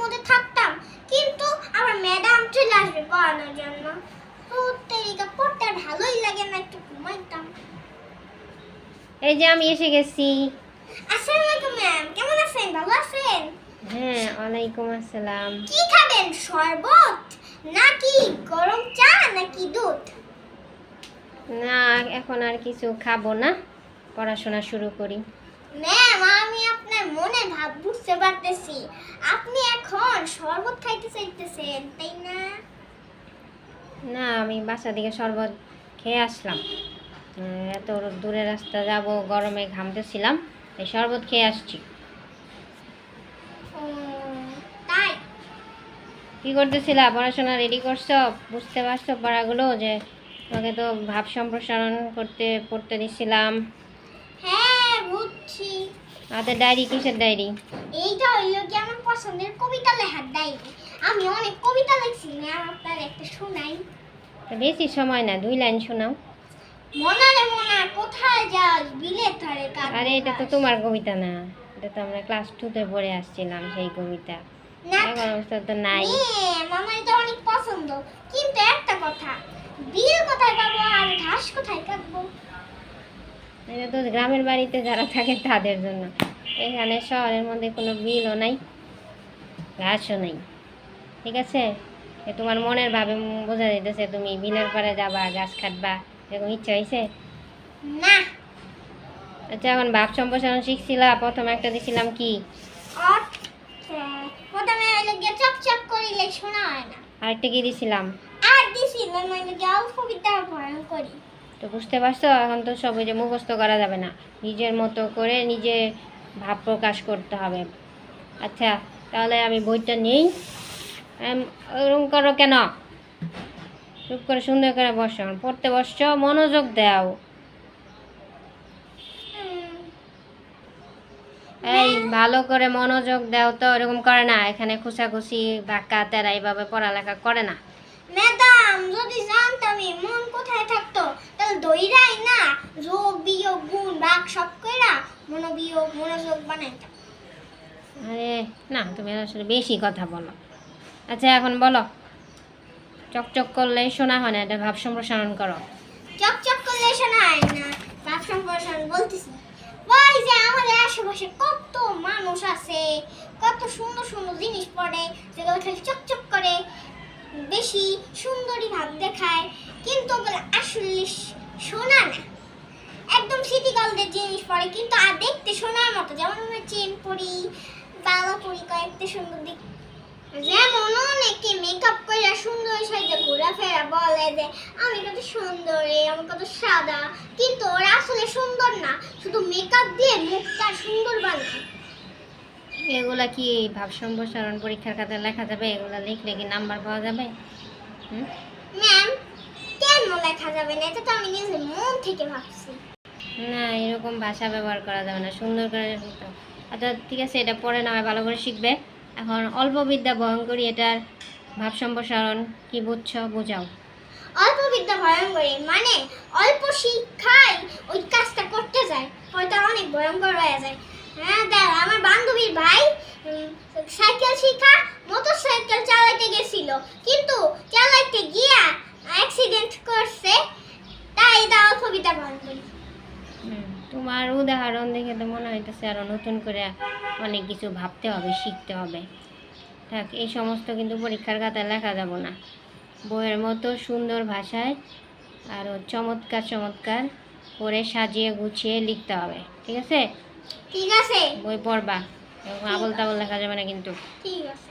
মধ্যে থাকতাম। কিন্তু আবার ম্যাডাম চলে আসবে পড়ানোর জন্য। পড়তে ভালোই লাগে না একটু ঘুমাইতাম। এই যে আমি এসে গেছি। আসসালামু আলাইকুম ম্যাম কেমন আছেন? ভালো আছেন? হ্যাঁ ওয়ালাইকুম আসসালাম। কি খাবেন? শরবত? নাকি গরম চা? নাকি দুধ? না এখন আর কিছু খাব না। পড়াশোনা শুরু করি। ম্যাম আমি মনে ভাব বুঝতে পারতেছি। আপনি এখন শরবত খাইতে চাইতেছেন তাই না? না আমি বাসা থেকে শরবত খেয়ে আসলাম। এত দূরে রাস্তা যাব গরমে ঘামতেছিলাম এই শরবত খেয়ে আসছি। তাই? কি করতেছিলা? পড়াশোনা রেডি করছ? বুঝতে পারছ পড়াগুলো যে তোমাকে তো ভাব সম্প্রসারণ করতে পড়তে দিছিলাম। হ্যাঁ বুঝছি। হাতে ডায়েরি কিসের ডায়েরি? এইটা হইল কি আমার পছন্দের কবিতা লেখার ডায়েরি। আমি অনেক কবিতা লিখছি ম্যাম আপনার একটা শোনাই। বেশি সময় না দুই লাইন শোনাও। মনারে মনা কোথায় যাস? বিলের ধারে কাঁদবো আরে এটা তো তোমার কবিতা না। এটা তো আমরা ক্লাস টুতে পড়ে আসছিলাম সেই কবিতা। না। এখন অবস্থা তো নাই। আমার এটা অনেক পছন্দ। কিন্তু একটা কথা বিল কোথায় পাবো আর ঘাস কোথায় কাটবো এটা তো গ্রামের বাড়িতে যারা থাকে তাদের জন্য। এখানে শহরের মধ্যে কোনো বিলও নাই ঘাসও নাই। ঠিক আছে? এ তোমার মনের ভাবে বোঝা যাইতেছে তুমি বিলের পরে যাবা গাছ কাটবা এরকম ইচ্ছা হয়েছে না। আচ্ছা এখন ভাব সম্প্রসারণ শিখছিলা প্রথম একটা দিছিলাম কি? প্রথমে হইলে গিয়ে চকচক করিলে শোনা হয় না। আরেকটা কি দিছিলাম? আর দিছিলাম গিয়ে অল্প বিদ্যা করি। তো বুঝতে পারছ? এখন তো সব যে মুখস্থ করা যাবে না। নিজের মতো করে নিজে ভাব প্রকাশ করতে হবে। আচ্ছা তাহলে আমি বইটা নেই। ওরকম করো কেন? চুপ করে সুন্দর করে বসো। পড়তে বসছো? মনোযোগ দাও। এই, ভালো করে মনোযোগ দাও তো। এরকম করে না। এখানে খুশাখুশি ধাক্কা তেরা এইভাবে পড়ালেখা করে না। ম্যাডাম যদি জানতামই মন কোথায় থাকতো তাহলে দইরাই না যোগ বিয়োগ গুণ ভাগ সব কইরা মনোবিয়োগ মনোযোগ বানাইতাম। আরে না তুমি আসলে বেশি কথা বলো। আচ্ছা এখন বলো। চকচক করলে শোনা হয় না এটা ভাব সম্প্রসারণ করো। চকচক করলে শোনা হয় না ভাব সম্প্রসারণ বলতেছি। ওই যে আমাদের আশেপাশে কত মানুষ আছে কত সুন্দর সুন্দর জিনিস পড়ে যেগুলো খালি চকচক করে। বেশি সুন্দরী ভাব দেখায়। কিন্তু ওগুলো আসলে সোনা না। একদম সিটি জিনিস পড়ে কিন্তু আর দেখতে সোনার মতো। যেমন আমরা চেন পরি, বালা পরি, কয়েকটা সুন্দর দেখতে। যেমন অনেকে মেকআপ করে সুন্দর সাইজে ঘোরাফেরা বলে যে, আমি কত সুন্দর আমি কত সাদা। কিন্তু ওরা আসলে সুন্দর না। শুধু মেকআপ দিয়ে মুখটা সুন্দর বানায়। এগুলা কি ভাব সম্প্রসারণ পরীক্ষার খাতায় লেখা যাবে? এগুলা লিখলে কি নাম্বার পাওয়া যাবে? ম্যাম কেন লেখা যাবে না? এটা তো আমি নিজের মন থেকে ভাবছি। না এরকম ভাষা ব্যবহার করা যাবে না সুন্দর করে আচ্ছা ঠিক আছে এটা পরে না ভালো করে শিখবে। এখন অল্প বিদ্যা বহন করি এটার ভাব সম্প্রসারণ কি বুঝছ? বোঝাও। অল্প বিদ্যা ভয়ঙ্করী মানে অল্প শিক্ষায় ওই কাজটা করতে যায় হয়তো অনেক ভয়ঙ্কর হয়ে যায় হ্যাঁ দেখ আমার বান্ধবীর ভাই উম, সাইকেল শিখা মোটর সাইকেল চালাইতে গেছিল। কিন্তু চালাইতে গিয়া অ্যাক্সিডেন্ট করছে তাই দাও কবিতা হুম, তোমার উদাহরণ দেখে তো মনে হইতেছে আরও নতুন করে অনেক কিছু ভাবতে হবে শিখতে হবে। থাক এই সমস্ত কিন্তু পরীক্ষার খাতায় লেখা যাব না। বইয়ের মতো সুন্দর ভাষায় আরও চমৎকার চমৎকার করে সাজিয়ে গুছিয়ে লিখতে হবে ঠিক আছে? ঠিক আছে। বই পড়বা। আবল তাবল লেখা যাবে না কিন্তু। ঠিক আছে।